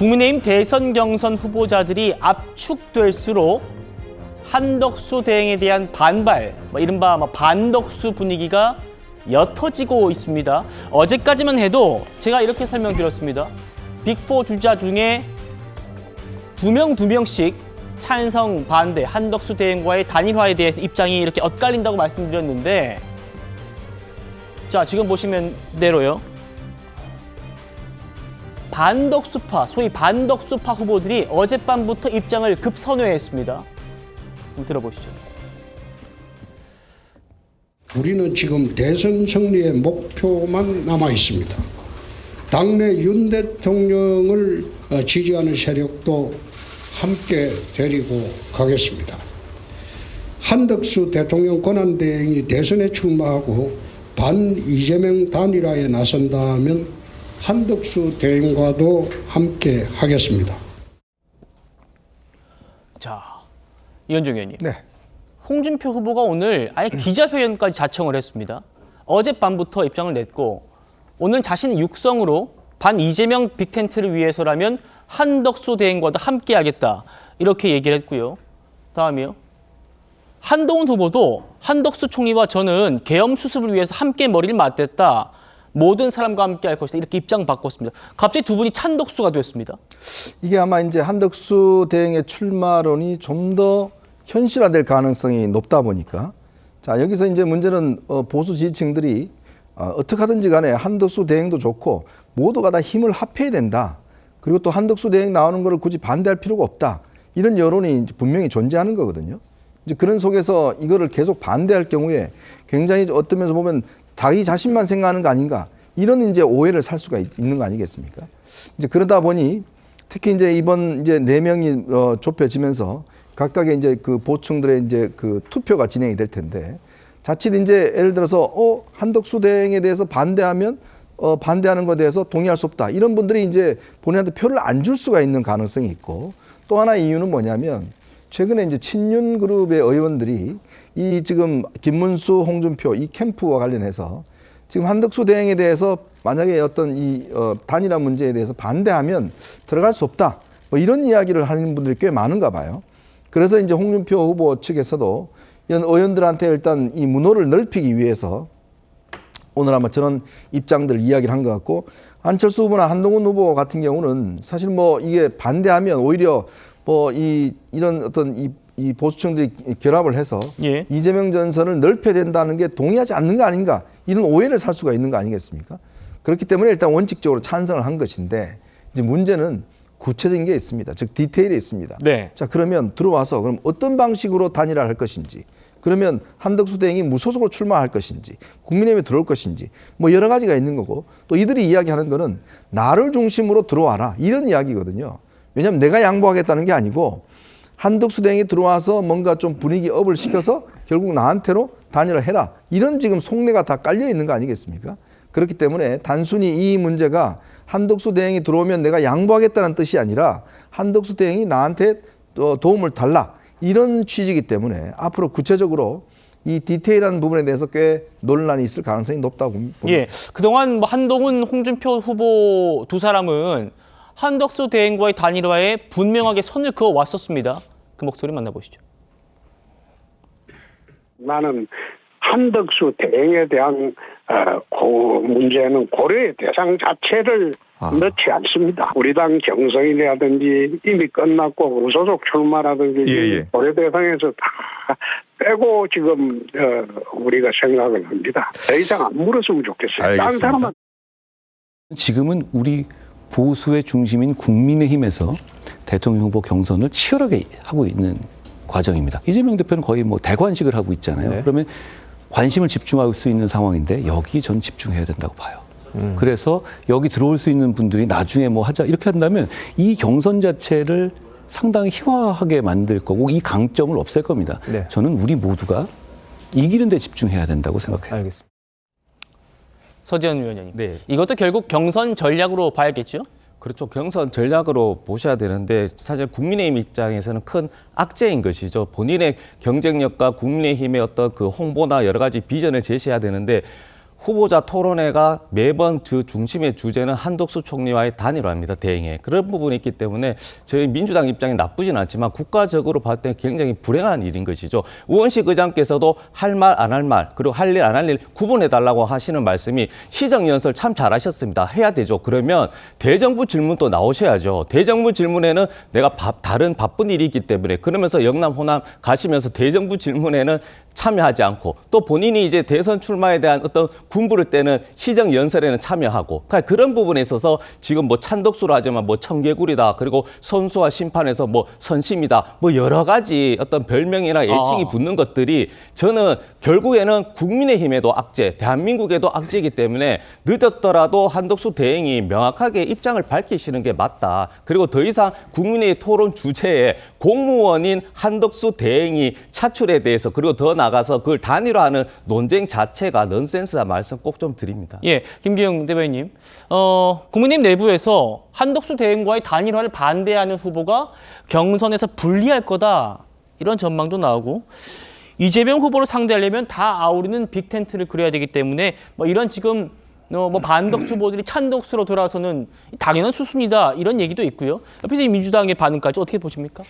국민의힘 대선 경선 후보자들이 압축될수록 한덕수 대행에 대한 반발, 뭐 이른바 뭐 반덕수 분위기가 옅어지고 있습니다. 어제까지만 해도 제가 이렇게 설명드렸습니다. 빅4 주자 중에 두 명 두 명씩 찬성 반대 한덕수 대행과의 단일화에 대해 입장이 이렇게 엇갈린다고 말씀드렸는데 자 지금 보시면 대로요 반덕수파 소위 반덕수파 후보들이 어젯밤부터 입장을 급선회했습니다 들어보시죠 우리는 지금 대선 승리의 목표만 남아 있습니다. 당내 윤 대통령을 어, 지지하는 세력도 함께 데리고 가겠습니다. 한덕수 대통령 권한대행이 대선에 출마하고 반 이재명 단일화에 나선다면 한덕수 대행과도 함께 하겠습니다. 자 이현정 의원님 네. 홍준표 후보가 오늘 아예 기자회견까지 자청을 했습니다. 어젯밤부터 입장을 냈고 오늘 자신의 육성으로 반 이재명 빅텐트를 위해서라면 한덕수 대행과도 함께 하겠다 이렇게 얘기를 했고요. 다음이요. 한동훈 후보도 한덕수 총리와 저는 계엄 수습을 위해서 함께 머리를 맞댔다. 모든 사람과 함께 할 것이다. 이렇게 입장 바꿨습니다. 갑자기 두 분이 찬덕수가 됐습니다. 이게 아마 이제 한덕수 대행의 출마론이 좀 더 현실화될 가능성이 높다 보니까 자 여기서 이제 문제는 어, 보수 지지층들이 어, 어떻게 하든지 간에 한덕수 대행도 좋고 모두가 다 힘을 합해야 된다. 그리고 또 한덕수 대행 나오는 것을 굳이 반대할 필요가 없다. 이런 여론이 분명히 존재하는 거거든요. 이제 그런 속에서 이거를 계속 반대할 경우에 굉장히 어떤 면에서 보면 자기 자신만 생각하는 거 아닌가 이런 이제 오해를 살 수가 있- 있는 거 아니겠습니까? 이제 그러다 보니 특히 이제 이번 이제 네 명이 어, 좁혀지면서 각각의 이제 그 보충들의 이제 그 투표가 진행이 될 텐데 자칫 이제 예를 들어서 어 한덕수 대행에 대해서 반대하면 어 반대하는 것에 대해서 동의할 수 없다 이런 분들이 이제 본인한테 표를 안 줄 수가 있는 가능성이 있고 또 하나 이유는 뭐냐면 최근에 이제 친윤 그룹의 의원들이 이 지금 김문수, 홍준표 이 캠프와 관련해서 지금 한덕수 대행에 대해서 만약에 어떤 이 어, 단일화 문제에 대해서 반대하면 들어갈 수 없다. 뭐 이런 이야기를 하는 분들이 꽤 많은가 봐요. 그래서 이제 홍준표 후보 측에서도 이런 의원들한테 일단 이 문호를 넓히기 위해서 오늘 아마 저는 입장들 이야기를 한 것 같고 안철수 후보나 한동훈 후보 같은 경우는 사실 뭐 이게 반대하면 오히려 뭐 이 이런 어떤 이, 이 보수층들이 결합을 해서 예. 이재명 전선을 넓혀야 된다는 게 동의하지 않는 거 아닌가 이런 오해를 살 수가 있는 거 아니겠습니까? 그렇기 때문에 일단 원칙적으로 찬성을 한 것인데 이제 문제는 구체적인 게 있습니다. 즉 디테일이 있습니다. 네. 자 그러면 들어와서 그럼 어떤 방식으로 단일화를 할 것인지 그러면 한덕수 대행이 무소속으로 출마할 것인지 국민의힘에 들어올 것인지 뭐 여러 가지가 있는 거고 또 이들이 이야기하는 거는 나를 중심으로 들어와라 이런 이야기거든요. 왜냐하면 내가 양보하겠다는 게 아니고 한덕수 대행이 들어와서 뭔가 좀 분위기 업을 시켜서 결국 나한테로 단일화 해라 이런 지금 속내가 다 깔려 있는 거 아니겠습니까? 그렇기 때문에 단순히 이 문제가 한덕수 대행이 들어오면 내가 양보하겠다는 뜻이 아니라 한덕수 대행이 나한테 또 도움을 달라 이런 취지이기 때문에 앞으로 구체적으로 이 디테일한 부분에 대해서 꽤 논란이 있을 가능성이 높다고 봅니다. 예, 그동안 뭐 한동훈, 홍준표 후보 두 사람은 한덕수 대행과의 단일화에 분명하게 선을 그어 왔었습니다. 그 목소리 만나보시죠. 나는 한덕수 대행에 대한 어, 고 문제는 고려의 대상 자체를 아. 넣지 않습니다. 우리 당 경선이라든지 이미 끝났고 무소속 출마라든지 예, 예. 고려 대상에서 다 빼고 지금 어, 우리가 생각을 합니다. 더 이상 안 물었으면 좋겠어요. 딴 알겠습니다. 사람은 지금은 우리 보수의 중심인 국민의힘에서 대통령 후보 경선을 치열하게 하고 있는 과정입니다. 이재명 대표는 거의 뭐 대관식을 하고 있잖아요. 그러면 관심을 집중할 수 있는 상황인데 여기 전 집중해야 된다고 봐요. 그래서 여기 들어올 수 있는 분들이 나중에 뭐 하자 이렇게 한다면 이 경선 자체를 상당히 희화하게 만들 거고 이 강점을 없앨 겁니다. 네. 저는 우리 모두가 이기는 데 집중해야 된다고 생각해요. 알겠습니다. 서지현 위원장님. 네. 이것도 결국 경선 전략으로 봐야겠죠? 그렇죠. 경선 전략으로 보셔야 되는데 사실 국민의힘 입장에서는 큰 악재인 것이죠. 본인의 경쟁력과 국민의힘의 어떤 그 홍보나 여러 가지 비전을 제시해야 되는데 후보자 토론회가 매번 그 중심의 주제는 한덕수 총리와의 단일화입니다. 대행에 그런 부분이 있기 때문에 저희 민주당 입장에 나쁘진 않지만 국가적으로 봤을 때 굉장히 불행한 일인 것이죠. 우원식 의장께서도 할 말 안 할 말 그리고 할 일 안 할 일 구분해 달라고 하시는 말씀이 시정 연설 참 잘하셨습니다. 해야 되죠. 그러면 대정부 질문 또 나오셔야죠. 대정부 질문에는 내가 바- 다른 바쁜 일이 있기 때문에 그러면서 영남 호남 가시면서 대정부 질문에는 참여하지 않고 또 본인이 이제 대선 출마에 대한 어떤 군부를 떼는 시정 연설에는 참여하고 그러니까 그런 부분에 있어서 지금 뭐 찬덕수로 하지만 뭐 청개구리다 그리고 선수와 심판에서 뭐 선심이다 뭐 여러 가지 어떤 별명이나 애칭이 아. 붙는 것들이 저는 결국에는 국민의힘에도 악재, 대한민국에도 악재이기 때문에 늦었더라도 한덕수 대행이 명확하게 입장을 밝히시는 게 맞다. 그리고 더 이상 국민의 토론 주제에 공무원인 한덕수 대행이 차출에 대해서 그리고 더 나가서 그걸 단일화하는 논쟁 자체가 넌센스다 말씀 꼭 좀 드립니다. 예, 김기영 대변인님. 어, 국민의힘 내부에서 한덕수 대행과의 단일화를 반대하는 후보가 경선에서 불리할 거다. 이런 전망도 나오고 이재명 후보를 상대하려면 다 아우르는 빅텐트를 그려야 되기 때문에 뭐 이런 지금 어, 뭐 반덕수 후보들이 찬덕수로 돌아서는 당연한 수순이다 이런 얘기도 있고요. 옆에서 이 민주당의 반응까지 어떻게 보십니까?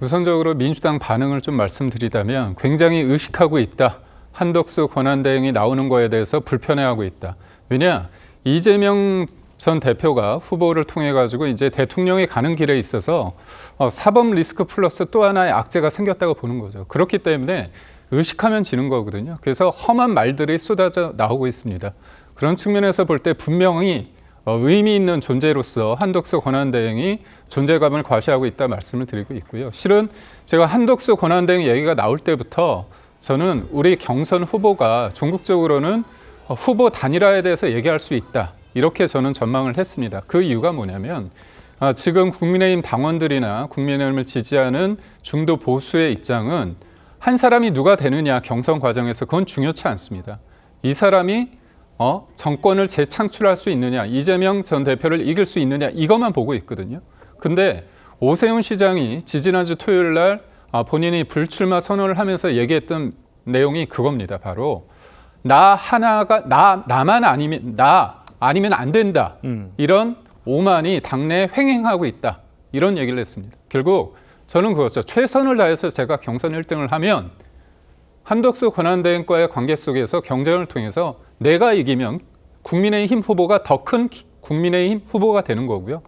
우선적으로 민주당 반응을 좀 말씀드리자면 굉장히 의식하고 있다. 한덕수 권한대행이 나오는 거에 대해서 불편해하고 있다. 왜냐? 이재명 전 대표가 후보를 통해 가지고 이제 대통령이 가는 길에 있어서 어, 사법 리스크 플러스 또 하나의 악재가 생겼다고 보는 거죠. 그렇기 때문에 의식하면 지는 거거든요. 그래서 험한 말들이 쏟아져 나오고 있습니다. 그런 측면에서 볼 때 분명히 어, 의미 있는 존재로서 한덕수 권한대행이 존재감을 과시하고 있다 말씀을 드리고 있고요. 실은 제가 한덕수 권한대행 얘기가 나올 때부터 저는 우리 경선 후보가 전국적으로는 어, 후보 단일화에 대해서 얘기할 수 있다. 이렇게 저는 전망을 했습니다. 그 이유가 뭐냐면 아, 지금 국민의힘 당원들이나 국민의힘을 지지하는 중도 보수의 입장은 한 사람이 누가 되느냐 경선 과정에서 그건 중요치 않습니다. 이 사람이 어, 정권을 재창출할 수 있느냐, 이재명 전 대표를 이길 수 있느냐 이것만 보고 있거든요. 근데 오세훈 시장이 지지난주 토요일 날 아, 본인이 불출마 선언을 하면서 얘기했던 내용이 그겁니다. 바로 나 하나가 나 나만 아니면 나 아니면 안 된다. 이런 오만이 당내에 횡행하고 있다. 이런 얘기를 했습니다. 결국 저는 그거죠. 최선을 다해서 제가 경선 1등을 하면 한덕수 권한대행과의 관계 속에서 경쟁을 통해서 내가 이기면 국민의힘 후보가 더 큰 국민의힘 후보가 되는 거고요.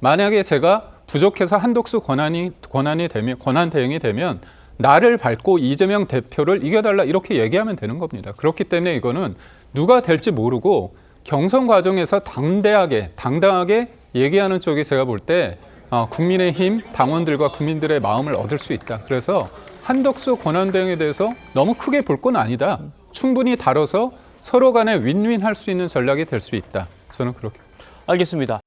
만약에 제가 부족해서 한덕수 권한이 권한이 되면 권한 대행이 되면 나를 밟고 이재명 대표를 이겨달라 이렇게 얘기하면 되는 겁니다. 그렇기 때문에 이거는 누가 될지 모르고 경선 과정에서 당대하게 당당하게 얘기하는 쪽이 제가 볼때 어, 국민의힘 당원들과 국민들의 마음을 얻을 수 있다. 그래서 한덕수 권한 대행에 대해서 너무 크게 볼 건 아니다. 충분히 다뤄서 서로 간에 윈윈 할 수 있는 전략이 될 수 있다. 저는 그렇게 알겠습니다.